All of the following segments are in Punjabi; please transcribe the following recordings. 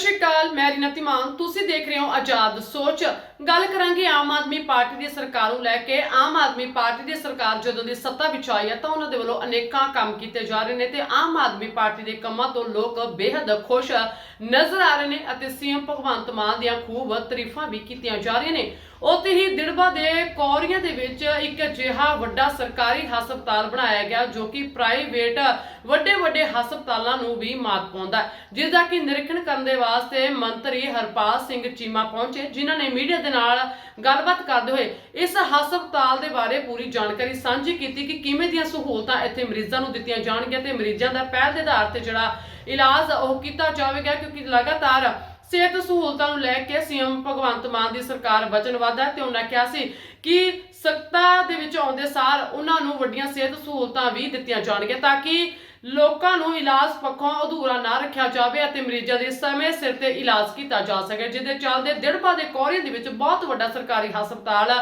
ਸ਼੍ਰੀ ਅਕਾਲ, ਮੈਂ ਰੀਨਾ ਤਿਮਾਨ ਤੁਸੀਂ ਦੇਖ ਰਹੇ ਹੋ ਆਜ਼ਾਦ ਸੋਚ। ਗੱਲ ਕਰਾਂਗੇ ਆਮ ਆਦਮੀ ਪਾਰਟੀ ਦੀ ਸਰਕਾਰ ਨੂੰ ਲੈ ਕੇ। ਆਮ ਆਦਮੀ ਪਾਰਟੀ ਦੀ ਸਰਕਾਰ ਜਦੋਂ ਦੀ ਸੱਤਾ ਵਿੱਚ ਆਈ ਹੈ ਤਾਂ ਉਹਨਾਂ ਦੇ ਵੱਲੋਂ ਅਨੇਕਾਂ ਕੰਮ ਕੀਤੇ ਜਾ ਰਹੇ ਨੇ ਤੇ ਆਮ ਆਦਮੀ ਪਾਰਟੀ ਦੇ ਕੰਮਾਂ ਤੋਂ ਲੋਕ ਬੇहद ਖੁਸ਼ ਨਜ਼ਰ ਆ ਰਹੇ ਨੇ ਅਤੇ ਸੀਐਮ ਭਗਵੰਤ ਮਾਨ ਦੀਆਂ ਖੂਬ ਤਾਰੀਫਾਂ ਵੀ ਕੀਤੀਆਂ ਜਾ ਰਹੀਆਂ ਨੇ। ਉੱਥੇ ਹੀ ਦਿੜਬਾ ਦੇ ਕੌਰੀਆਂ ਦੇ ਵਿੱਚ ਇੱਕ ਅਜਿਹਾ ਵੱਡਾ ਸਰਕਾਰੀ ਹਸਪਤਾਲ ਬਣਾਇਆ ਗਿਆ, ਜੋ ਕਿ ਪ੍ਰਾਈਵੇਟ ਵੱਡੇ ਵੱਡੇ ਹਸਪਤਾਲਾਂ ਨੂੰ ਵੀ ਮਾਤ ਪਾਉਂਦਾ ਹੈ ਜਿਸ ਦਾ ਕਿ ਨਿਰੀਖਣ ਕਰਨ ਦੇ ਵਾਸਤੇ ਮੰਤਰੀ ਹਰਪਾਲ ਸਿੰਘ ਚੀਮਾ ਪਹੁੰਚੇ, ਜਿਨ੍ਹਾਂ ਨੇ ਮੀਡੀਆ ਦੇ ਨਾਲ ਗੱਲਬਾਤ ਕਰਦੇ ਹੋਏ ਇਸ ਹਸਪਤਾਲ ਦੇ ਬਾਰੇ ਪੂਰੀ ਜਾਣਕਾਰੀ ਸਾਂਝੀ ਕੀਤੀ ਕਿ ਕਿਵੇਂ ਦੀਆਂ ਸਹੂਲਤਾਂ ਇੱਥੇ ਮਰੀਜ਼ਾਂ ਨੂੰ ਦਿੱਤੀਆਂ ਜਾਣਗੀਆਂ ਤੇ ਮਰੀਜ਼ਾਂ ਦਾ ਪਹਿਲ ਦੇ ਆਧਾਰ ਤੇ ਜਿਹੜਾ ਇਲਾਜ ਉਹ ਕੀਤਾ ਜਾਵੇਗਾ, ਕਿਉਂਕਿ ਲਗਾਤਾਰ ਸਿਹਤ ਸਹੂਲਤਾਂ ਨੂੰ ਲੈ ਕੇ ਸੀਐਮ ਭਗਵੰਤ ਮਾਨ ਦੀ ਸਰਕਾਰ ਵਚਨਬੱਧ ਹੈ ਤੇ ਉਹਨਾਂ ਕਿਹਾ ਸੀ ਕਿ ਸੱਤਾ ਦੇ ਵਿੱਚ ਆਉਂਦੇ ਸਾਰ ਉਹਨਾਂ ਨੂੰ ਵੱਡੀਆਂ ਸਿਹਤ ਸਹੂਲਤਾਂ ਵੀ ਦਿੱਤੀਆਂ ਜਾਣਗੀਆਂ ਤਾਂ ਕਿ ਲੋਕਾਂ ਨੂੰ ਇਲਾਜ ਪੱਖੋਂ ਅਧੂਰਾ ਨਾ ਰੱਖਿਆ ਜਾਵੇ ਅਤੇ ਮਰੀਜ਼ਾਂ ਦੇ ਸਮੇਂ ਸਿਰ ਤੇ ਇਲਾਜ ਕੀਤਾ ਜਾ ਸਕੇ, ਜਿਹਦੇ ਚੱਲਦੇ ਦਿੜਬਾ ਦੇ ਕੋਰੀਆ ਦੇ ਵਿੱਚ ਬਹੁਤ ਵੱਡਾ ਸਰਕਾਰੀ ਹਸਪਤਾਲ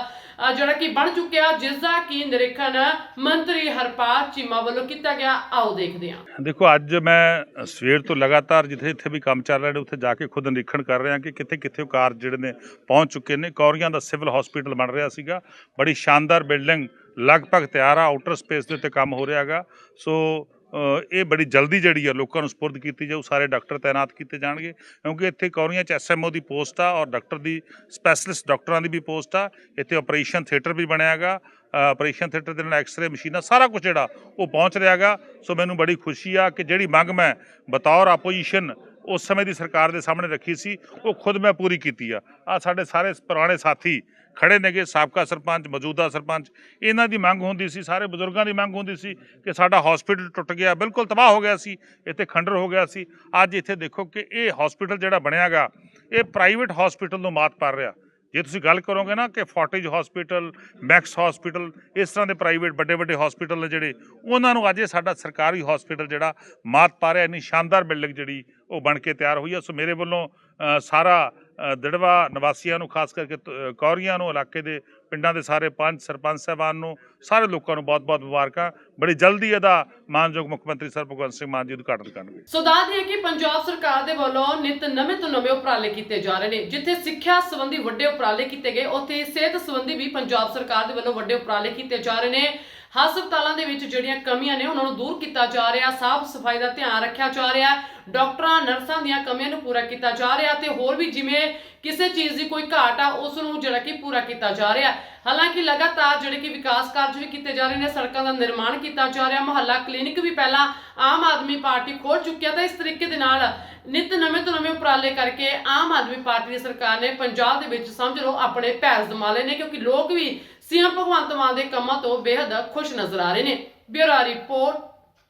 ਜਿਹੜਾ ਕਿ ਬਣ ਚੁੱਕਿਆ ਜਿਸ ਦਾ ਕਿ ਨਿਰੀਖਣ ਮੰਤਰੀ ਹਰਪਾਲ ਚੀਮਾ ਵੱਲੋਂ ਕੀਤਾ ਗਿਆ। ਆਓ ਦੇਖਦੇ ਹਾਂ। ਦੇਖੋ, ਅੱਜ ਮੈਂ ਸਵੇਰ ਤੋਂ ਲਗਾਤਾਰ ਜਿੱਥੇ ਜਿੱਥੇ ਵੀ ਕੰਮ ਚੱਲ ਰਿਹਾ ਨੇ, ਉੱਥੇ ਜਾ ਕੇ ਖੁਦ ਨਿਰੀਖਣ ਕਰ ਰਿਹਾ ਕਿ ਕਿੱਥੇ ਕਿੱਥੇ ਉਹ ਕਾਰ ਜਿਹੜੇ ਨੇ ਪਹੁੰਚ ਚੁੱਕੇ ਨੇ। ਕੌਰੀਆਂ ਦਾ ਸਿਵਲ ਹਸਪੀਟਲ ਬਣ ਰਿਹਾ ਸੀਗਾ। ਬੜੀ ਸ਼ਾਨਦਾਰ ਬਿਲਡਿੰਗ ਲਗਭਗ ਤਿਆਰ ਆ ਆਊਟਰ ਸਪੇਸ ਦੇ ਉੱਤੇ ਕੰਮ ਹੋ ਰਿਹਾ ਹੈਗਾ। ਸੋ ਇਹ ਬੜੀ ਜਲਦੀ ਜਿਹੜੀ ਆ ਲੋਕਾਂ ਨੂੰ ਸਪੁਰਦ ਕੀਤੀ ਜਾਊ, ਸਾਰੇ ਡਾਕਟਰ ਤਾਇਨਾਤ ਕੀਤੇ ਜਾਣਗੇ, ਕਿਉਂਕਿ ਇੱਥੇ ਕੌਰੀਆਂ ਚ ਐਸਐਮਓ ਦੀ ਪੋਸਟ ਆ ਔਰ ਡਾਕਟਰ ਦੀ ਸਪੈਸ਼ਲਿਸਟ ਡਾਕਟਰਾਂ ਦੀ ਵੀ ਪੋਸਟ ਆ, ਇੱਥੇ ਆਪਰੇਸ਼ਨ ਥੀਏਟਰ ਵੀ ਬਣਿਆ ਹੈਗਾ ਆਪਰੇਸ਼ਨ ਥੀਏਟਰ ਦੇ ਨਾਲ ਐਕਸ-ਰੇ ਮਸ਼ੀਨਾਂ, ਸਾਰਾ ਕੁਝ ਜਿਹੜਾ ਉਹ ਪਹੁੰਚ ਰਿਹਾ ਹੈਗਾ, ਸੋ ਮੈਨੂੰ ਬੜੀ ਖੁਸ਼ੀ ਆ ਕਿ ਜਿਹੜੀ ਮੰਗ ਮੈਂ ਬਤੌਰ ਆਪੋਜੀਸ਼ਨ ਉਸ ਸਮੇਂ ਦੀ ਸਰਕਾਰ ਦੇ ਸਾਹਮਣੇ ਰੱਖੀ ਸੀ, ਉਹ ਖੁਦ ਮੈਂ ਪੂਰੀ ਕੀਤੀ ਆ। ਆ ਸਾਡੇ ਸਾਰੇ ਪੁਰਾਣੇ ਸਾਥੀ ਖੜੇ ਨੇਗੇ, ਸਾਬਕਾ ਸਰਪੰਚ, ਮੌਜੂਦਾ ਸਰਪੰਚ। ਇਹਨਾਂ ਦੀ ਮੰਗ ਹੁੰਦੀ ਸੀ, ਸਾਰੇ ਬਜ਼ੁਰਗਾਂ ਦੀ ਮੰਗ ਹੁੰਦੀ ਸੀ ਕਿ ਸਾਡਾ ਹਸਪੀਟਲ ਟੁੱਟ ਗਿਆ, ਬਿਲਕੁਲ ਤਬਾਹ ਹੋ ਗਿਆ ਸੀ, ਇੱਥੇ ਖੰਡਰ ਹੋ ਗਿਆ ਸੀ। ਅੱਜ ਇੱਥੇ ਦੇਖੋ ਕਿ ਇਹ ਹਸਪੀਟਲ ਜਿਹੜਾ ਬਣਿਆਗਾ, ਇਹ ਪ੍ਰਾਈਵੇਟ ਹਸਪੀਟਲ ਨੂੰ ਮਾਤ ਪਾ ਰਿਹਾ। ਜੇ ਤੁਸੀਂ ਗੱਲ ਕਰੋਗੇ ਨਾ ਕਿ ਫੋਰਟਿਜ ਹਸਪੀਟਲ ਮੈਕਸ ਹਸਪੀਟਲ ਇਸ ਤਰ੍ਹਾਂ ਦੇ ਪ੍ਰਾਈਵੇਟ ਵੱਡੇ ਵੱਡੇ ਹਸਪੀਟਲ ਨੇ ਜਿਹੜੇ, ਉਹਨਾਂ ਨੂੰ ਅੱਜ ਇਹ ਸਾਡਾ ਸਰਕਾਰੀ ਹਸਪੀਟਲ ਜਿਹੜਾ ਮਾਤ ਪਾ ਰਿਹਾ, ਇੰਨੀ ਸ਼ਾਨਦਾਰ ਬਿਲਡਿੰਗ ਜਿਹੜੀ ਉਹ ਬਣ ਕੇ ਤਿਆਰ ਹੋਈ ਹੈ। ਸੋ ਮੇਰੇ ਵੱਲੋਂ ਸਾਰਾ ਦੜਵਾ ਨਿਵਾਸੀਆਂ ਨੂੰ, ਖਾਸ ਕਰਕੇ ਕੌਰੀਆਂ ਨੂੰ, ਇਲਾਕੇ ਦੇ ਪਿੰਡਾਂ ਦੇ ਸਾਰੇ ਪੰਜ ਸਰਪੰਚ ਸਾਹਿਬਾਨ ਨੂੰ, ਸਾਰੇ ਲੋਕਾਂ ਨੂੰ ਬਹੁਤ-ਬਹੁਤ ਮੁਬਾਰਕਾਂ। ਬੜੀ ਜਲਦੀ ਇਹਦਾ ਮਾਨਯੋਗ ਮੁੱਖ ਮੰਤਰੀ ਸਰ ਭਗਵੰਤ ਸਿੰਘ ਮਾਨ ਜੀ ਉਦਘਾਟਨ ਕਰਨਗੇ। ਸੋ ਦੱਸ ਦਈਏ ਕਿ ਪੰਜਾਬ ਸਰਕਾਰ ਦੇ ਵੱਲੋਂ ਨਿਤ ਨਵੇਂ ਤੋਂ ਨਵੇਂ ਉਪਰਾਲੇ ਕੀਤੇ ਜਾ ਰਹੇ ਨੇ। ਜਿੱਥੇ ਸਿੱਖਿਆ ਸੰਬੰਧੀ ਵੱਡੇ ਉਪਰਾਲੇ ਕੀਤੇ ਗਏ, ਉੱਥੇ ਸਿਹਤ ਸੰਬੰਧੀ ਵੀ ਪੰਜਾਬ ਸਰਕਾਰ ਦੇ ਵੱਲੋਂ ਵੱਡੇ ਉਪਰਾਲੇ ਕੀਤੇ ਜਾ ਰਹੇ ਨੇ। ਹਸਪਤਾਲਾਂ ਦੇ ਵਿੱਚ ਜਿਹੜੀਆਂ ਕਮੀਆਂ ਨੇ, ਉਹਨਾਂ ਨੂੰ ਦੂਰ ਕੀਤਾ ਜਾ ਰਿਹਾ, ਸਾਫ਼ ਸਫ਼ਾਈ ਦਾ ਧਿਆਨ ਰੱਖਿਆ ਜਾ ਰਿਹਾ, ਡਾਕਟਰਾਂ, ਨਰਸਾਂ ਦੀਆਂ ਕਮੀਆਂ ਨੂੰ ਪੂਰਾ ਕੀਤਾ ਜਾ ਰਿਹਾ ਤੇ ਹੋਰ ਵੀ ਜਿਵੇਂ ਕਿਸੇ ਚੀਜ਼ ਦੀ ਕੋਈ ਘਾਟ ਆ, ਉਸ ਨੂੰ ਜਿਹੜਾ ਕਿ ਪੂਰਾ ਕੀਤਾ ਜਾ ਰਿਹਾ। ਹਾਲਾਂਕਿ ਲਗਾਤਾਰ ਜਿਹੜੇ ਕਿ ਵਿਕਾਸ ਕਾਰਜ ਵੀ ਕੀਤੇ ਜਾ ਰਹੇ ਨੇ, ਸੜਕਾਂ ਦਾ ਨਿਰਮਾਣ ਕੀਤਾ ਜਾ ਰਿਹਾ, ਮੁਹੱਲਾ ਕਲੀਨਿਕ ਵੀ ਪਹਿਲਾਂ ਆਮ ਆਦਮੀ ਪਾਰਟੀ ਖੋਲ ਚੁੱਕਿਆ ਤਾਂ ਇਸ ਤਰੀਕੇ ਦੇ ਨਾਲ ਨਿਤ ਨਵੇਂ ਤੋਂ ਨਵੇਂ ਉਪਰਾਲੇ ਕਰਕੇ ਆਮ ਆਦਮੀ ਪਾਰਟੀ ਦੀ ਸਰਕਾਰ ਨੇ ਪੰਜਾਬ ਦੇ ਵਿੱਚ ਸਮਝ ਲਓ ਆਪਣੇ ਪੈਰ ਜਮਾਲੇ ਨੇ, ਕਿਉਂਕਿ ਲੋਕ ਵੀ ਸੀਐਮ ਭਗਵੰਤ ਮਾਨ ਦੇ ਕੰਮਾਂ ਤੋਂ ਬੇहद ਖੁਸ਼ ਨਜ਼ਰ ਆ ਰਹੇ ਨੇ। ਬਿਊਰੋ ਰਿਪੋਰਟ,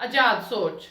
ਆਜ਼ਾਦ ਸੋਚ।